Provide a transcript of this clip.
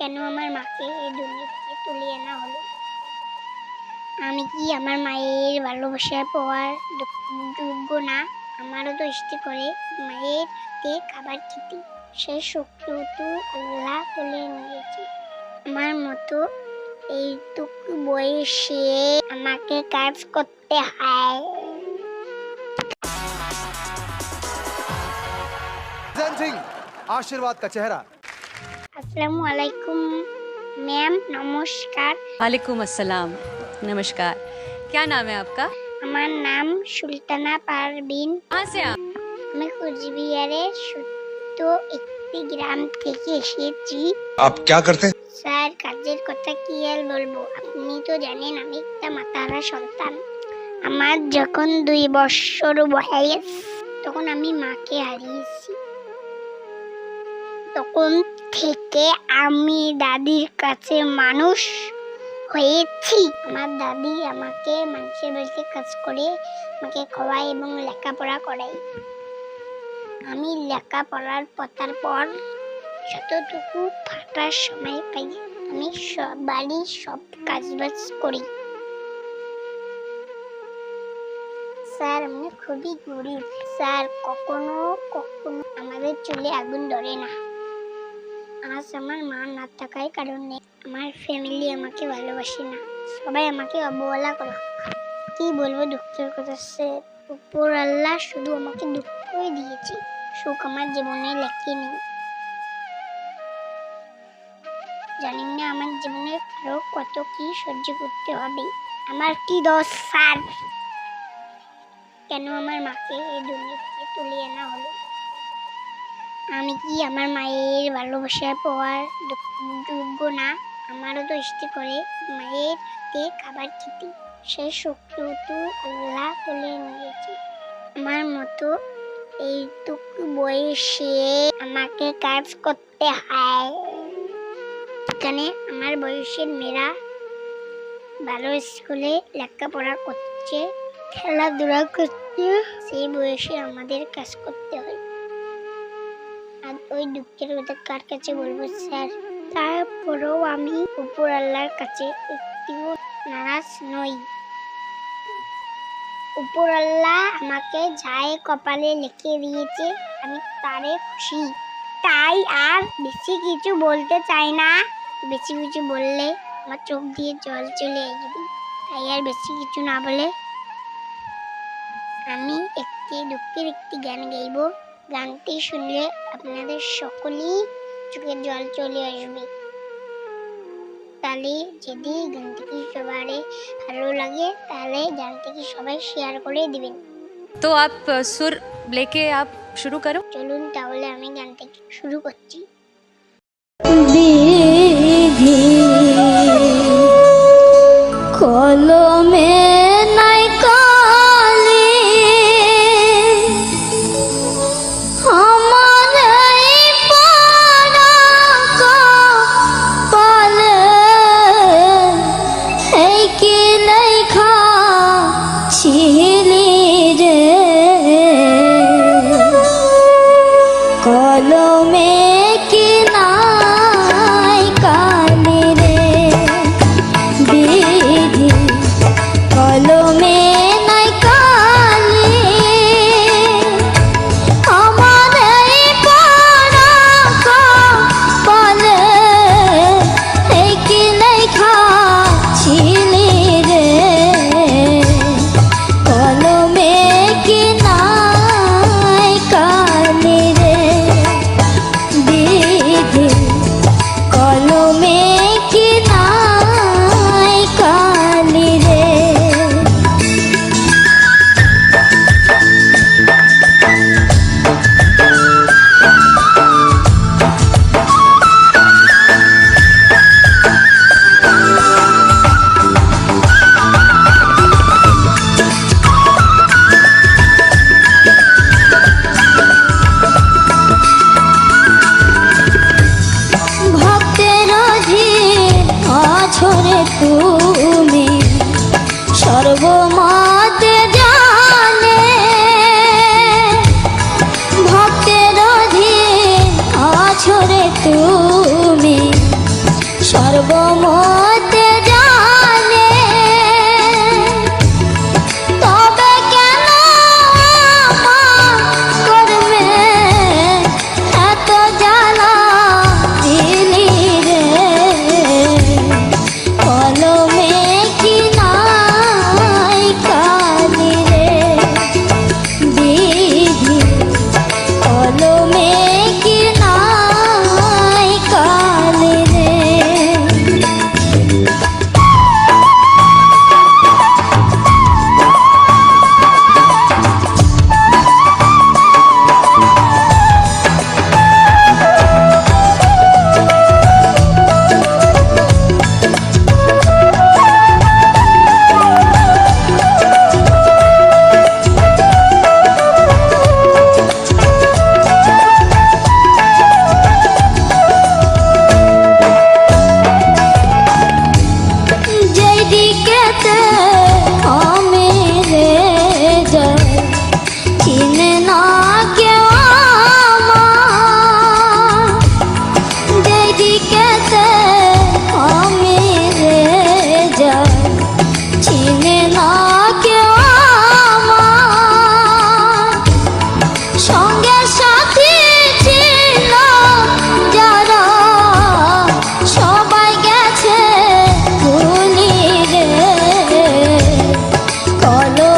কেন আমার মাকে এই দুনিয়া থেকে তুলিয়ে আনা হলো আমি কি আমার মায়ের ভালোবাসা পাওয়ার যোগ- যোগ্য না আমারও তো ইচ্ছে করে মায়ের হাতে খাবার খেতে সেই শক্তিও তো আল্লাহ তুলে নিয়েছে আমার মতো এইটুকু বয়সে আমাকে কাজ করতে হয় जैन सिंह आशीर्वाद का चेहरा আসসালামু আলাইকুম ম্যাম নমস্কার वालेकुम अस्सलाम नमस्कार क्या नाम है आपका আমার নাম সুলতানা পারবিন कहाँ से आप আমি কুচবিহারের সত্য একটি গ্রাম থেকে এসেছি आप क्या करते हैं স্যার কাজের কথা কি আর বলবো আপনি তো জানেন আমি একটা মাতারা সন্তান আমার যখন দুই বছর বয়স তখন আমি মাকে হারিয়েছি তখন থেকে আমি দাদির কাছে মানুষ হয়েছি। আমার দাদি আমাকে মানুষের বাড়িতে কাজ করে আমাকে খাওয়ায় এবং লেখাপড়া করাই আমি লেখাপড়ার পতার পর যতটুকু ফাটার সময় পাই, আমি সব বাড়ির সব কাজ বাজ করি। স্যার, আমি খুবই গরিব। স্যার, কখনো কখনো আমাদের চুলে আগুন ধরে না। আজ আমার মা না থাকার কারণে আমার ফ্যামিলি আমাকে ভালোবাসে না। সবাই আমাকে অবহেলা করে। কি বলব, দুঃখের কথা সে উপর আল্লাহ শুধু আমাকে দুঃখই দিয়েছে, সুখ আমার জীবনে লেখেনি জানি না আমার জীবনে আরও কত কি সহ্য করতে হবে। আমার কি দোষ, স্যার? কেন আমার মাকে এই দুনিয়া থেকে তুলিয়ে আনা হলো? আমি কি আমার মায়ের ভালোবাসা পাওয়ার যোগ- যোগ্য না? আমারও তো ইচ্ছে করে মায়ের হাতে খাবার খেতে। সেই শক্তিও তো আল্লাহ তুলে নিয়েছে। আমার মতো এইটুকু বয়সে আমাকে কাজ করতে হয়। এখানে আমার বয়সের মেয়েরা ভালো স্কুলে লেখাপড়া করছে, খেলাধুলা করছে, সেই বয়সে আমাদের কাজ করতে হয়। আর ওই দুঃখের কার কাছে বলব, স্যার? তারপরেও আমি কাছে নারাজ নই। আমাকে যায় কপালে লিখে দিয়েছে, আমি তারে খুশি। তাই আর বেশি কিছু বলতে চাই না। বেশি কিছু বললে আমার চোখ দিয়ে জল চলে আসবে। তাই আর বেশি কিছু না বলে আমি একটি দুঃখের একটি গান গাইব। গানটি শুনলে আপনাদের সকলেই চোখের জল চলে আসবে। তাহলে যদি গানটিকে সবারে ভালো লাগে তাহলে গানটিকে সবাই শেয়ার করে দিবেন। তো আপ সুর লেকে আপ শুরু করো। চলুন তাহলে আমি গানটাকে শুরু করছি। কলম te I know.